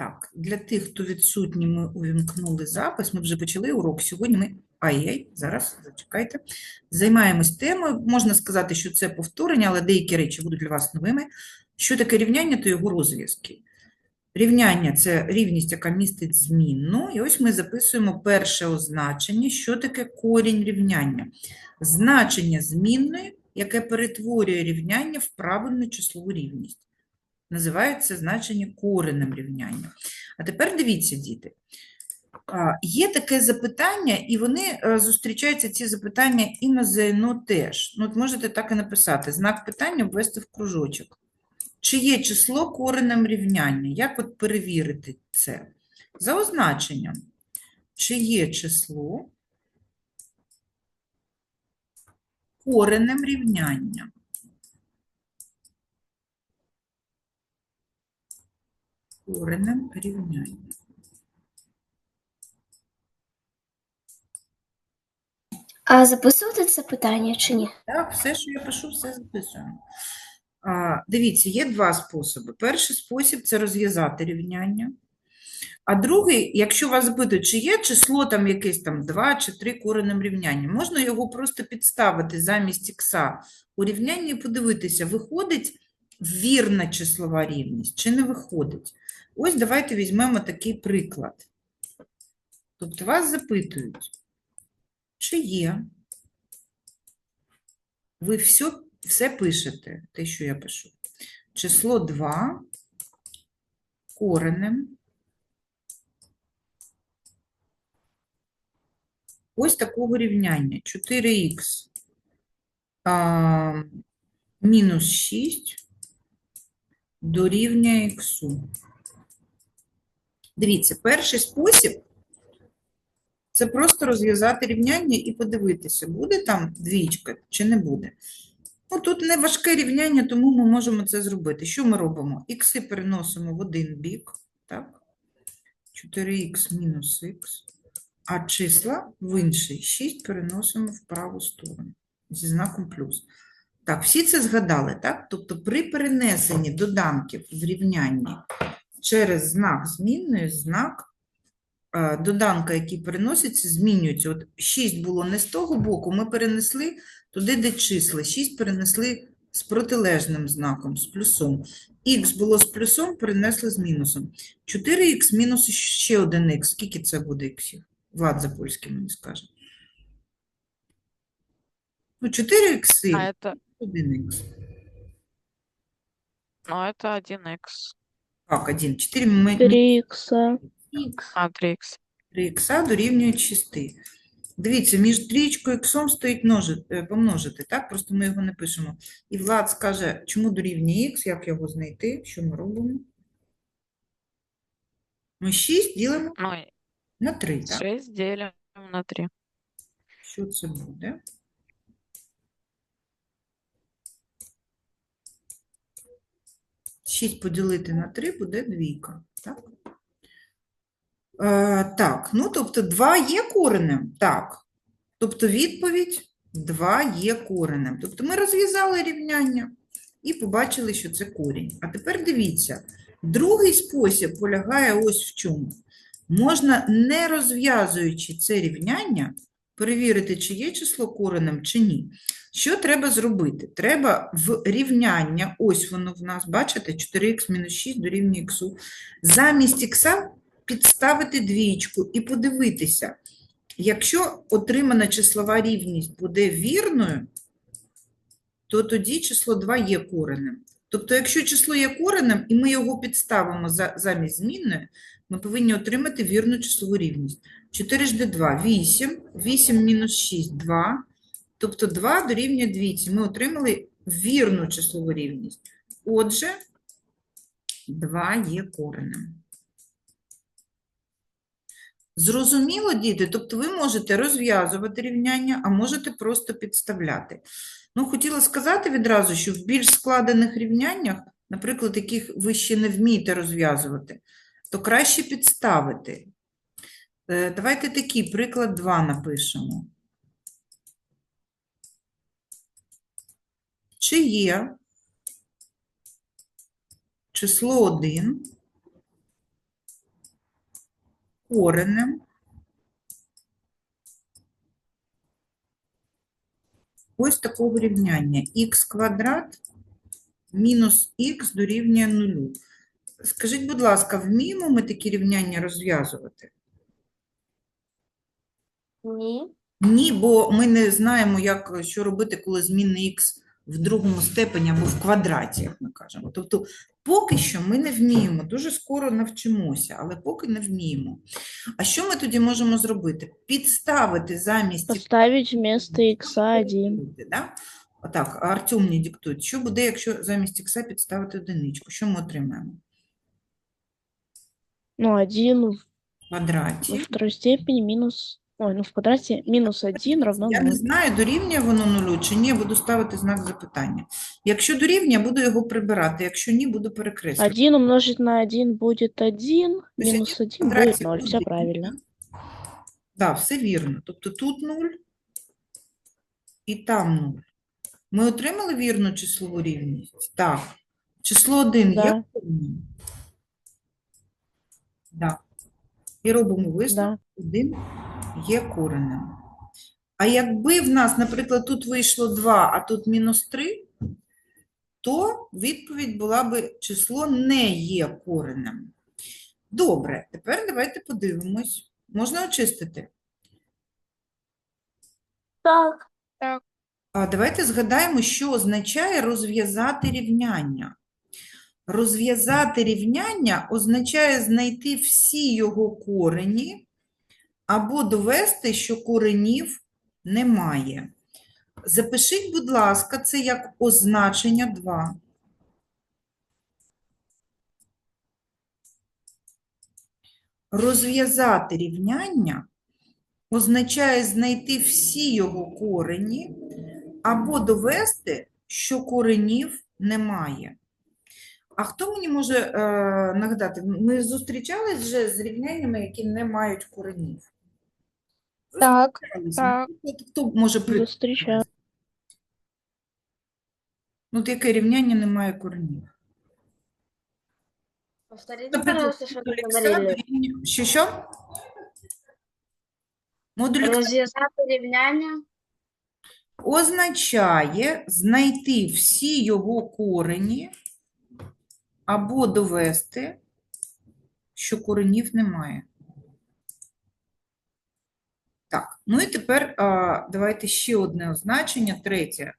Так, для тих, хто відсутній, ми увімкнули запис. Ми вже почали урок. Сьогодні ми. Ай-яй, зараз зачекайте. Займаємось темою. Можна сказати, що це повторення, але деякі речі будуть для вас новими. Що таке рівняння, то його розв'язки. Рівняння це рівність, яка містить змінну. І ось ми записуємо перше означення. Що таке корінь рівняння? Значення змінної, яке перетворює рівняння в правильну числову рівність. Називається значення коренем рівняння. А тепер дивіться, діти. Є таке запитання, і вони е, зустрічаються, ці запитання і на ЗНО теж. Ну, от можете так і написати. Знак питання ввести в кружочок. Чи є число коренем рівняння? Як от перевірити це? За означенням. Чи є число коренем рівняння? Коренем рівняння. А записувати це питання чи ні? Так, все, що я пишу, все записуємо. А, дивіться, є два способи. Перший спосіб це розв'язати рівняння. А другий, якщо вас запитують, чи є число там якесь там 2 чи 3 коренем рівняння, можна його просто підставити замість ікса у рівнянні і подивитися, виходить вірна числова рівність чи не виходить. Ось давайте візьмемо такий приклад. Тобто вас запитують, чи є ви все, все пишете, те, що я пишу. Число 2 коренем. Ось такого рівняння. 4х а, мінус 6 дорівнює х. Дивіться, перший спосіб це просто розв'язати рівняння і подивитися, буде там двічка чи не буде. Ну, тут не важке рівняння, тому ми можемо це зробити. Що ми робимо? Ікси переносимо в один бік, так? 4х мінус х, а числа в інший 6 переносимо в праву сторону зі знаком плюс. Так, всі це згадали, так? Тобто при перенесенні доданків в рівнянні через знак змінної, знак е, доданка, який переноситься, змінюється. От 6 було не з того боку, ми перенесли туди, де числа. 6 перенесли з протилежним знаком, з плюсом. Х було з плюсом, перенесли з мінусом. 4х мінус ще один х. Скільки це буде іксів? Влад Запольський мені скаже. Ну, 4 ікси, А это, 1 х. ну, это 1х, Так, 1. 4 ми 3 ікса. а 3х. 3 х дорівнює 6. Дивіться, між трієчкою і іксом стоїть множи- е, помножити, так? Просто ми його не пишемо. І Влад скаже, чому дорівнює х, як його знайти, що ми робимо? Ми 6 ділимо Ну, и на 3, так? 6 делим на 3. Що це буде? Шість поділити на 3 буде двійка, так? Е, так, ну тобто 2 є коренем? Так. Тобто відповідь 2 є коренем. Тобто ми розв'язали рівняння і побачили, що це корінь. А тепер дивіться, другий спосіб полягає ось в чому. Можна, не розв'язуючи це рівняння, перевірити, чи є число коренем, чи ні. Що треба зробити? Треба в рівняння, ось воно в нас, бачите, 4х мінус 6 дорівнює х. Замість х підставити двічку і подивитися, якщо отримана числова рівність буде вірною, то тоді число 2 є коренем. Тобто, якщо число є коренем, і ми його підставимо за- замість змінної, ми повинні отримати вірну числову рівність. 4 жди 2 – 8, 8 мінус 6 – 2, тобто 2 дорівнює двійці. Ми отримали вірну числову рівність. Отже, 2 є коренем. Зрозуміло, діти? Тобто ви можете розв'язувати рівняння, а можете просто підставляти. Ну, хотіла сказати відразу, що в більш складених рівняннях, наприклад, яких ви ще не вмієте розв'язувати, то краще підставити. Е, Давайте такий приклад 2 напишемо. Чи є число 1 коренем ось такого рівняння х квадрат мінус х дорівнює нулю. Скажіть, будь ласка, вміємо ми такі рівняння розв'язувати? Ні. Ні, бо ми не знаємо, як, що робити, коли змінний х в другому степені або в квадраті, як ми кажемо. Тобто, поки що ми не вміємо, дуже скоро навчимося, але поки не вміємо. А що ми тоді можемо зробити? Підставити замість Поставить вместо икса один. Буде, Да? Отак, Артем мені диктує. Що буде, якщо замість ікса підставити одиничку? Що ми отримаємо? Ну, один в В квадраті. во второй степени минус... Ой, ну в квадрате минус один равно Я не знаю, дорівнює воно нулю чи ні, буду ставити знак запитання. Якщо дорівнює, буду його прибирати, якщо ні, буду перекреслювати. Один умножить на один будет один, То есть минус один в один квадраті 0. Все правильно. Так, все вірно. Тобто тут 0 і там 0. Ми отримали вірну числову рівність? Так. Число 1 є Да. Так. І робимо висновок. Да. 1 є коренем. А якби в нас, наприклад, тут вийшло 2, а тут мінус 3, то відповідь була би число не є коренем. Добре, тепер давайте подивимось. Можна очистити? Так. А давайте згадаємо, що означає розв'язати рівняння. Розв'язати рівняння означає знайти всі його корені або довести, що коренів немає. Запишіть, будь ласка, це як означення 2. Розв'язати рівняння означає знайти всі його корені або довести, що коренів немає. А хто мені може е, нагадати? Ми зустрічались вже з рівняннями, які не мають коренів. Так. Так. Хто може при... Зустрічаю. Ну, от яке рівняння не має коренів? Повторите, Наприклад, пожалуйста, что модуль ікса говорили. дорівнює- Що, що? Модуль ікса Розв'язати рівняння. означає знайти всі його корені або довести, що коренів немає. Так, ну і тепер давайте ще одне означення, третє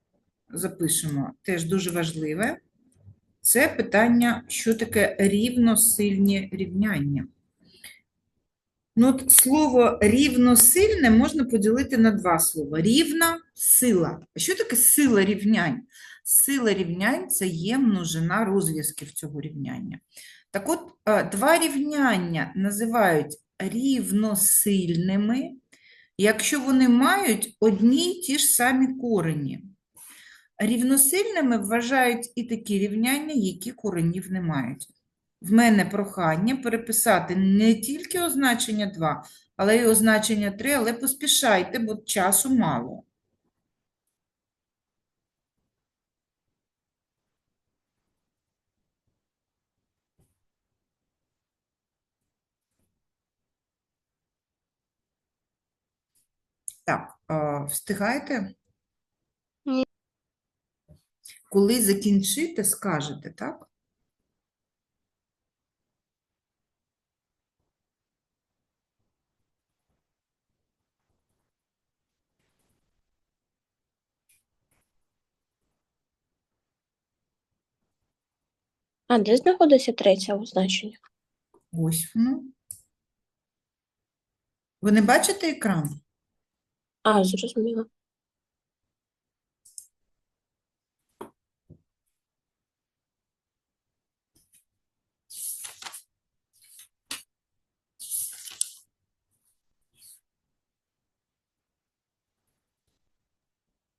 запишемо, теж дуже важливе. Це питання, що таке рівносильні рівняння. Ну, от слово рівносильне можна поділити на два слова. Рівна сила. А що таке сила рівнянь? Сила рівнянь це є множина розв'язків цього рівняння. Так от, е, два рівняння називають рівносильними, якщо вони мають одні й ті ж самі корені. Рівносильними вважають і такі рівняння, які коренів не мають. В мене прохання переписати не тільки означення 2, але й означення 3, але поспішайте, бо часу мало. Так, встигаєте? Ні. Коли закінчите, скажете, так? А де знаходиться третє означення? Ось воно. Ви не бачите екран? А, зрозуміло.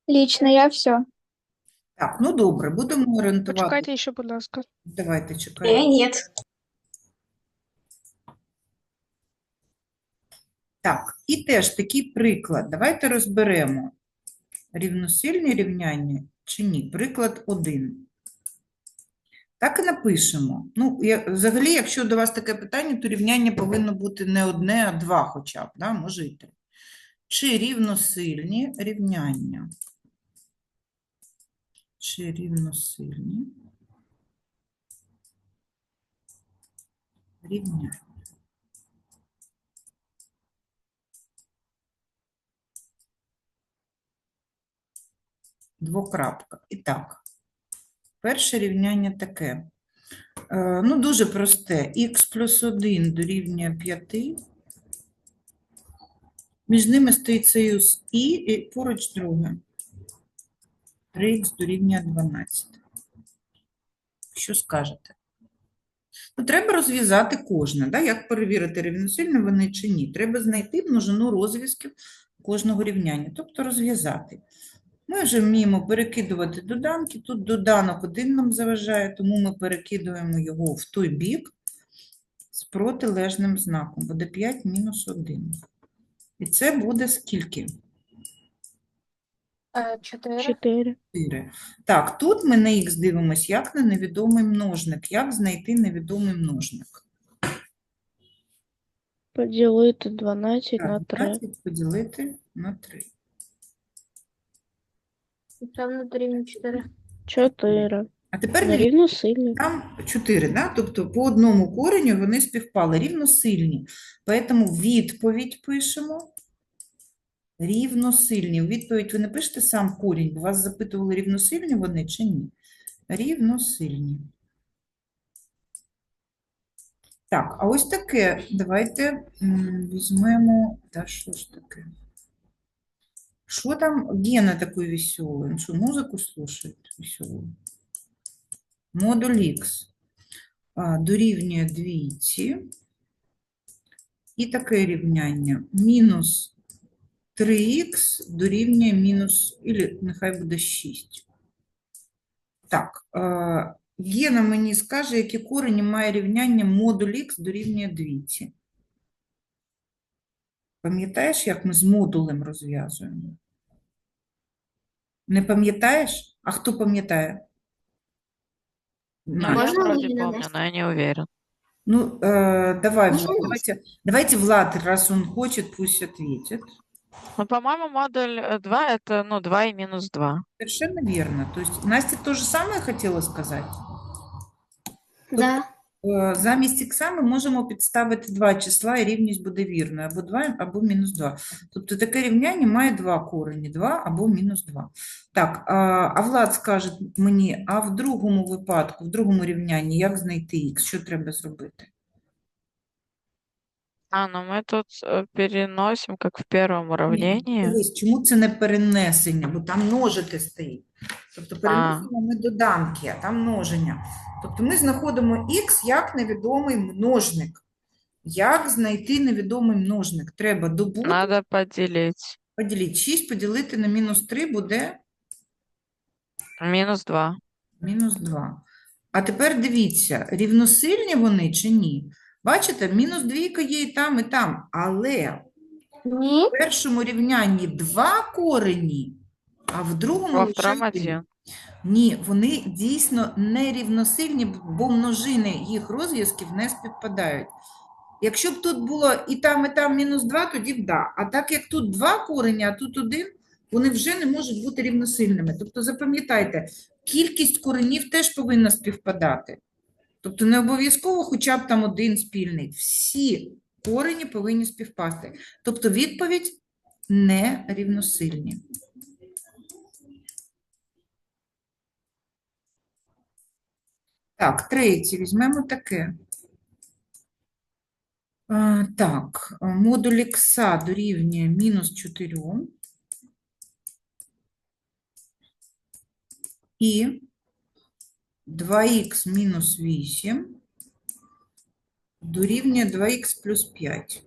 Лично я все. Так, ну добре, будемо орієнтувати. Почекайте ще, будь ласка. Давайте чекаємо. ні. Так, і теж такий приклад. Давайте розберемо рівносильні рівняння чи ні. Приклад 1. Так і напишемо. Ну, я, взагалі, якщо до вас таке питання, то рівняння повинно бути не одне, а два хоча б, да? може і три. Чи рівносильні рівняння? Чи рівносильні рівняння? Двокрапка. І так, перше рівняння таке. Е, Ну, дуже просте. Х плюс 1 дорівнює 5. Між ними стоїть союз І, і поруч друге. 3х дорівнює 12. Що скажете? Ну, треба розв'язати кожне. Да? Як перевірити, рівносильні вони чи ні? Треба знайти множину розв'язків кожного рівняння, тобто розв'язати. Ми вже вміємо перекидувати доданки. Тут доданок один нам заважає, тому ми перекидуємо його в той бік з протилежним знаком. Буде 5 мінус 1. І це буде скільки? Чотири. 4. 4. Так, тут ми на х дивимося, як на невідомий множник. Як знайти невідомий множник? Поділити 12 на Так, 3. 12 поділити на 3. Певно, дорівнює чотири. 4. А тепер дивіться. Рівносильні. Там 4, да? тобто по одному кореню вони співпали, рівносильні. Тому відповідь пишемо рівносильні. У відповідь ви не пишете сам корінь, бо вас запитували, рівносильні вони чи ні. Рівносильні. Так, а ось таке. Давайте візьмемо. Та що ж таке? Що там Гена такой веселый? Он что, музыку слушает веселую? Модуль Х а, дорівнює двійці. І таке рівняння. Мінус 3х дорівнює мінус, і нехай буде 6. Так, Гена мені скаже, які корені має рівняння модуль х дорівнює двійці. Пам'ятаєш, як ми з модулем розв'язуємо? Не пам'ятаєш? А хто пам'ятає? Ну, Надя? я Можно вроде помню, но я не уверен. Ну, э, давай, Влад, давайте, давайте Влад, раз он хочет, пусть ответит. Ну, по-моему, модуль э, 2 это, ну, 2 и минус 2. Совершенно верно. То есть Настя то же самое хотела сказать? Да. Е, Замість ікса ми можемо підставити два числа, і рівність буде вірною, або 2, або мінус 2. Тобто таке рівняння має два корені, 2 або мінус 2. Так, а, а Влад скаже мені, а в другому випадку, в другому рівнянні, як знайти х? Що треба зробити? А, ну мы тут э, переносим, как в первом Ні, дивись, чому це не перенесення? Бо там множити стоїть. Тобто переносимо ми доданки, а там множення. Тобто ми знаходимо х як невідомий множник. Як знайти невідомий множник? Треба добути, Надо поделить. поділити. 6 поділити на мінус 3 буде Минус 2. мінус 2. А тепер дивіться, рівносильні вони чи ні? Бачите, мінус двійка є і там, і там. Але Ні. в першому рівнянні два корені, а в другому Во лише втором один. один. Ні, вони дійсно нерівносильні, бо множини їх розв'язків не співпадають. Якщо б тут було і там, і там мінус 2, тоді б да. А так як тут два корені, а тут один, вони вже не можуть бути рівносильними. Тобто запам'ятайте, кількість коренів теж повинна співпадати. Тобто не обов'язково хоча б там один спільний. Всі корені повинні співпасти. Тобто відповідь не рівносильні. Так, третє, візьмемо таке. Так, модуль ікса дорівнює мінус 4. І 2х мінус 8 дорівнює 2х плюс 5.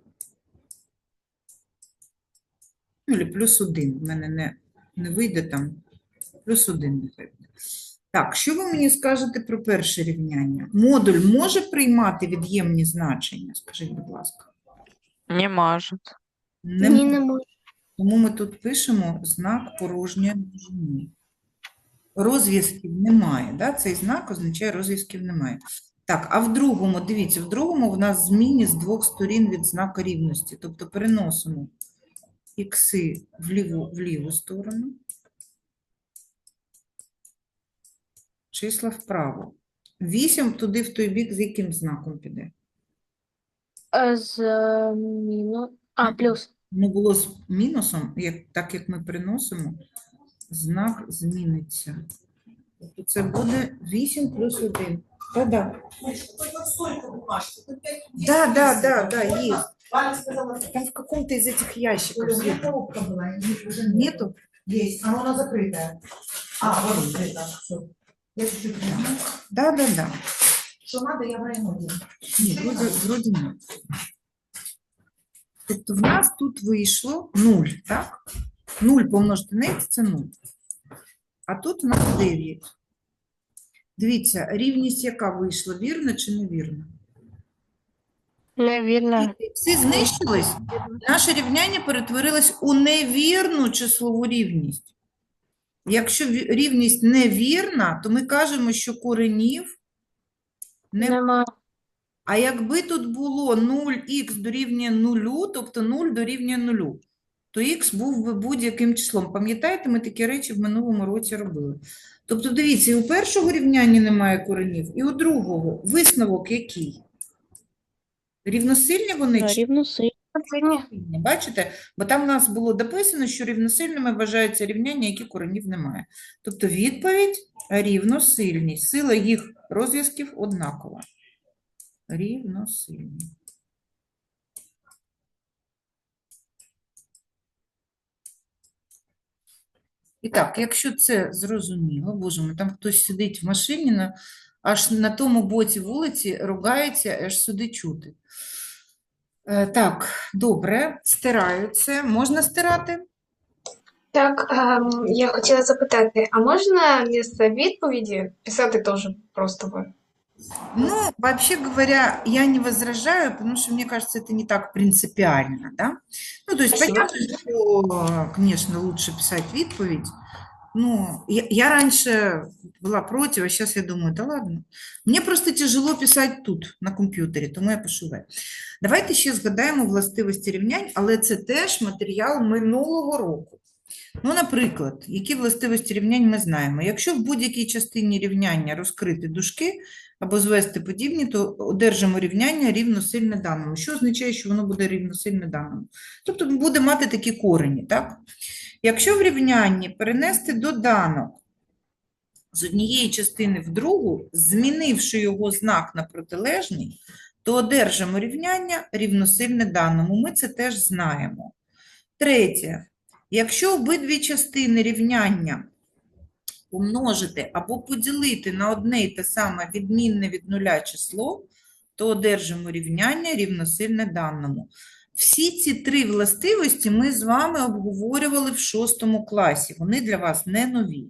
Ну, або плюс 1. В мене не, не вийде там. Плюс 1 нехай буде. Так, що ви мені скажете про перше рівняння? Модуль може приймати від'ємні значення? Скажіть, будь ласка. Не может. Не Ні, може. не можу. Тому ми тут пишемо знак порожньої множини. Розв'язків немає. Да? Цей знак означає розв'язків немає. Так, а в другому, дивіться, в другому в нас зміні з двох сторін від знака рівності. Тобто переносимо ікси в ліву, в ліву сторону, числа вправо. 8 туди в той бік з яким знаком піде? Е, З е, міну... А, плюс. Ну, було з мінусом, як, так як ми приносимо, знак зміниться. Тобто це буде 8 плюс 1. Та-да. Да, да, да, да, есть. Валя сказала, Там в каком-то из этих ящиков. у меня где-то. коробка была, и уже нет. Нету? Есть, а она закрытая. А, вот закрыта, все. Я чуть-чуть гляну. Да, да, да. Что надо, я пройму. Ні, вроді, вроді ні. Тобто в нас тут вийшло 0, так? 0 помножити на х – це 0. А тут у нас 9. Дивіться, рівність яка вийшла, вірна чи невірна? Невірно. Всі знищились, наше рівняння перетворилось у невірну числову рівність. Якщо рівність невірна, то ми кажемо, що коренів не Нема. А якби тут було 0х дорівнює 0, тобто 0 дорівнює 0, то х був би будь-яким числом. Пам'ятаєте, ми такі речі в минулому році робили. Тобто, дивіться, і у першого рівняння немає коренів, і у другого. Висновок який? Рівносильні вони Да, чи рівноси. рівні? Бачите? Бо там у нас було дописано, що рівносильними вважаються рівняння, які коренів немає. Тобто відповідь рівносильні. Сила їх розв'язків однакова. Рівносильні. І так, якщо це зрозуміло, боже мій, там хтось сидить в машині, на, аж на тому боці вулиці ругається, аж сюди чути. Е, Так, добре, стираю це. Можна стирати? Так, ем, я хотіла запитати, а можна місце відповіді писати теж просто в? Ну, вообще говоря, я не возражаю, потому что мне кажется, это не так принципиально, да? Ну, то есть Спасибо. понятно, что, конечно, лучше писать відповідь. Ну, я, я раньше была против, а сейчас я думаю, да ладно. Мне просто тяжело писать тут, на комп'ютері, тому я пишу В. Давайте ще згадаємо властивості рівнянь, але це теж матеріал минулого року. Ну, наприклад, які властивості рівнянь ми знаємо. Якщо в будь-якій частині рівняння розкрити дужки, або звести подібні, то одержимо рівняння рівносильне даному. Що означає, що воно буде рівносильне даному? Тобто буде мати такі корені, так? Якщо в рівнянні перенести доданок з однієї частини в другу, змінивши його знак на протилежний, то одержимо рівняння рівносильне даному. Ми це теж знаємо. Третє. Якщо обидві частини рівняння помножити або поділити на одне і те саме відмінне від нуля число, то одержимо рівняння рівносильне даному. Всі ці три властивості ми з вами обговорювали в шостому класі. Вони для вас не нові.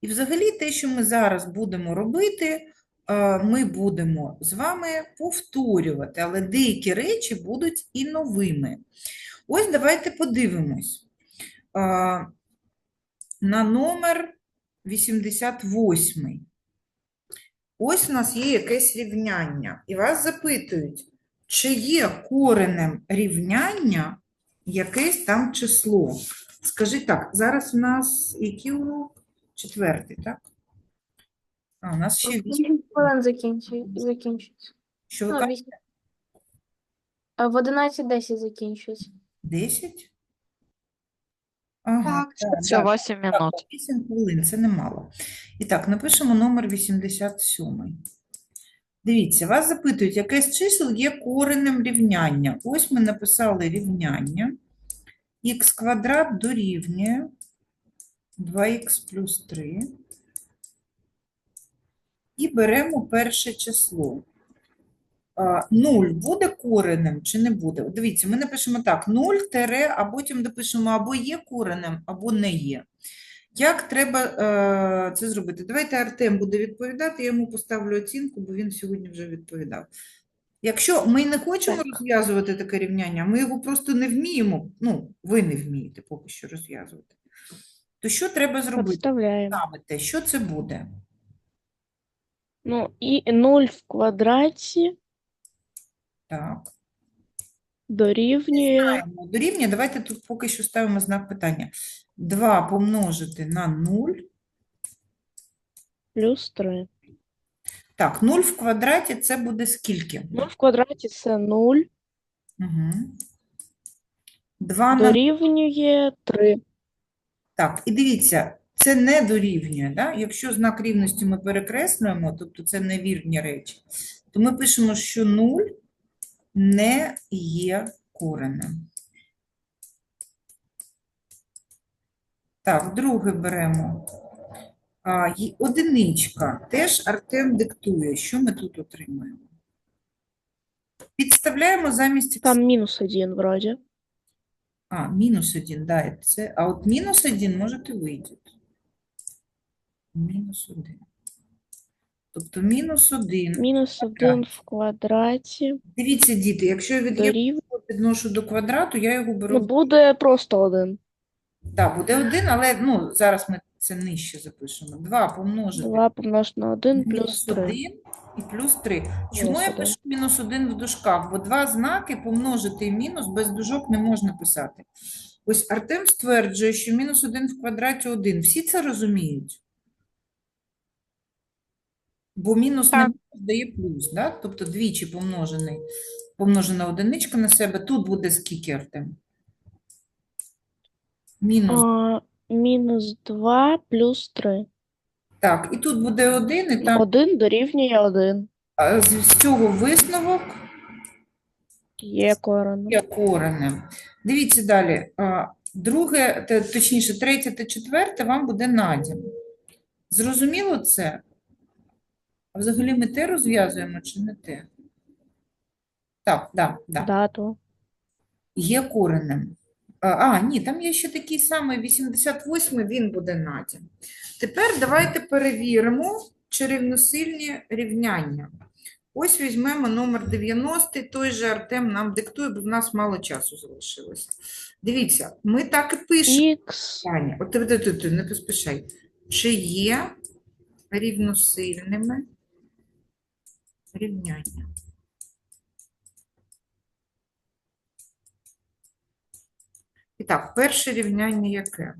І взагалі те, що ми зараз будемо робити, е, ми будемо з вами повторювати, але деякі речі будуть і новими. Ось давайте подивимось на номер 88. Ось у нас є якесь рівняння, і вас запитують, чи є коренем рівняння якесь там число. Скажи так, зараз у нас який урок? Четвертий, так? А, у нас ще вісім. Хвилин закінчується. Що ви Ну, кажете? В 11.10 закінчується. 10? Ага, так, так. 8 минут. 8 хвилин, це немало. І так, напишемо номер 87. Dивіться, вас запитують, яке з чисел є коренем рівняння. Ось ми написали рівняння. х квадрат дорівнює 2х плюс 3. І беремо перше число. 0 буде коренем чи не буде? Дивіться, ми напишемо так: 0 тере, а потім допишемо або є коренем, або не є. Як треба е, це зробити? Давайте Артем буде відповідати, я йому поставлю оцінку, бо він сьогодні вже відповідав. Якщо ми не хочемо розв'язувати таке рівняння, ми його просто не вміємо, ну, ви не вмієте поки що розв'язувати, то що треба зробити? Ставите, що це буде? Ну, и 0 в квадраті Так. дорівнює Знаємо, Дорівнює, давайте тут поки що ставимо знак питання. 2 помножити на 0. плюс 3. Так, 0 в квадраті це буде скільки? 0 в квадраті це 0, Угу. 2 на дорівнює 3. Так, і дивіться, це не дорівнює, да? Якщо знак рівності ми перекреслюємо, тобто це невірні речі, то ми пишемо, що 0 не є коренем. Так, друге беремо. А, одиничка. Теж Артем диктує. Що ми тут отримуємо? Підставляємо замість Там мінус 1 вроді. А, мінус один, да, це, а от мінус один можете вийти. Мінус один. Тобто мінус один. Мінус 1 в квадраті Дивіться, діти, якщо я від дорівнює. підношу до квадрату, я його Ну, беру. буде просто 1. Так, буде один, але ну, зараз ми це нижче запишемо. 2 помножити 2 помножити на 1 плюс мінус 3. 1 і плюс 3. Чому Мінус я один. пишу мінус 1 в дужках? Бо два знаки помножити і мінус без дужок не можна писати. Ось Артем стверджує, що мінус 1 в квадраті 1. Всі це розуміють? Бо мінус на Так. мінус дає плюс, да? Тобто двічі помножений, помножена одиничка на себе. Тут буде скільки, Артем? Мінус. А, мінус 2 плюс 3. Так, і тут буде 1, і там 1 дорівнює 1. а, з з цього висновок Є корено. є коренем. Дивіться далі. А, Друге, те- точніше, третє та четверте вам буде надім. Зрозуміло це? А взагалі ми те розв'язуємо чи не те? Так, да, да. Дату. Є коренем. А, а, ні, там є ще такий самий 88, він буде надім. Тепер давайте перевіримо чи рівносильні рівняння. Ось візьмемо номер 90, той же Артем нам диктує, бо в нас мало часу залишилося. Дивіться, ми так і пишемо. Таня, от ти, ти, ти, ти, не поспішай. Чи є рівносильними рівняння? І так, перше рівняння яке?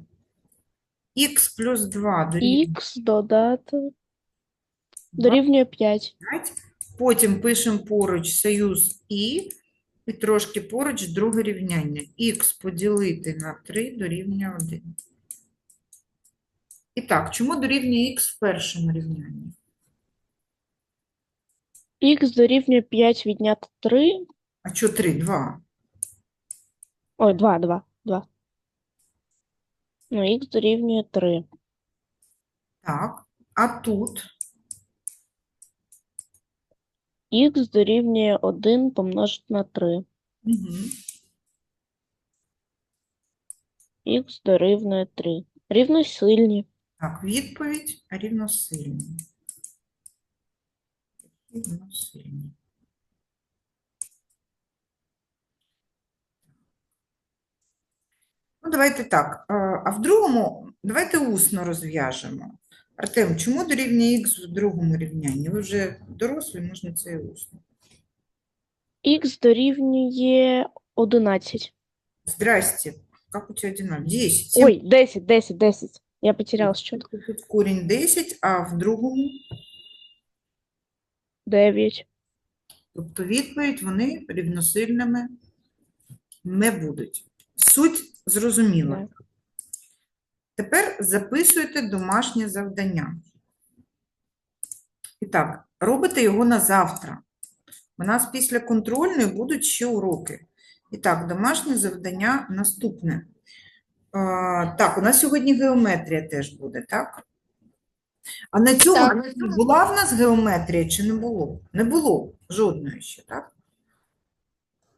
Х плюс 2 дорівнює Х додати 2. дорівнює 5. Потім пишемо поруч союз І, і трошки поруч друге рівняння. Х поділити на 3 дорівнює 1. І так, чому дорівнює х в першому рівнянні? Х дорівнює 5 відняти 3. А що 3? 2. Ой, 2, 2, 2. Ну, х дорівнює 3. Так. А тут Х дорівнює 1 помножити на 3. угу. Х дорівнює 3. Рівносильні. так, відповідь рівносильні. Рівносильні. Ну, давайте так. а, А в другому, давайте усно розв'яжемо. Артем, чому дорівнює х в другому рівнянні? Ви вже дорослі, можна це і усно. Х дорівнює 11. Здрасте. Как у тебя динамика? 10. Ой, 10, 10, 10. Я потерял счет. Тут корінь 10, а в другому, 9. тобто відповідь, вони рівносильними не будуть. Суть зрозуміла. Тепер записуйте домашнє завдання. І так, робите його на завтра. У нас після контрольної будуть ще уроки. І так, домашнє завдання наступне. А, так, у нас сьогодні геометрія теж буде, так? А на цьому Так. була в нас геометрія чи не було? Не було жодної ще, так?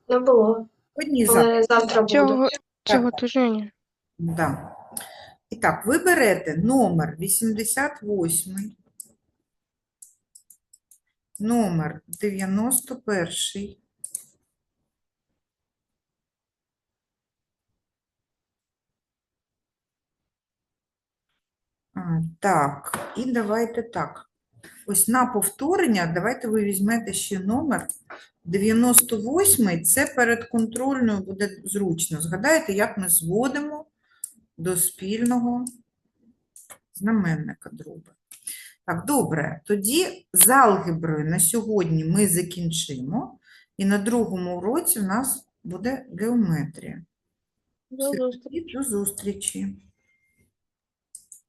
Не було, Одні завтра. але завтра буде. Цього, Так, цього так. тижня. Да. І так, ви берете номер 88, номер 91, Так, і давайте так. Ось на повторення, давайте ви візьмете ще номер 98 це перед контрольною буде зручно. Згадайте, як ми зводимо до спільного знаменника дроби. Так, добре. Тоді з алгеброю на сьогодні ми закінчимо. І на другому уроці в нас буде геометрія. До зустрічі. До зустрічі.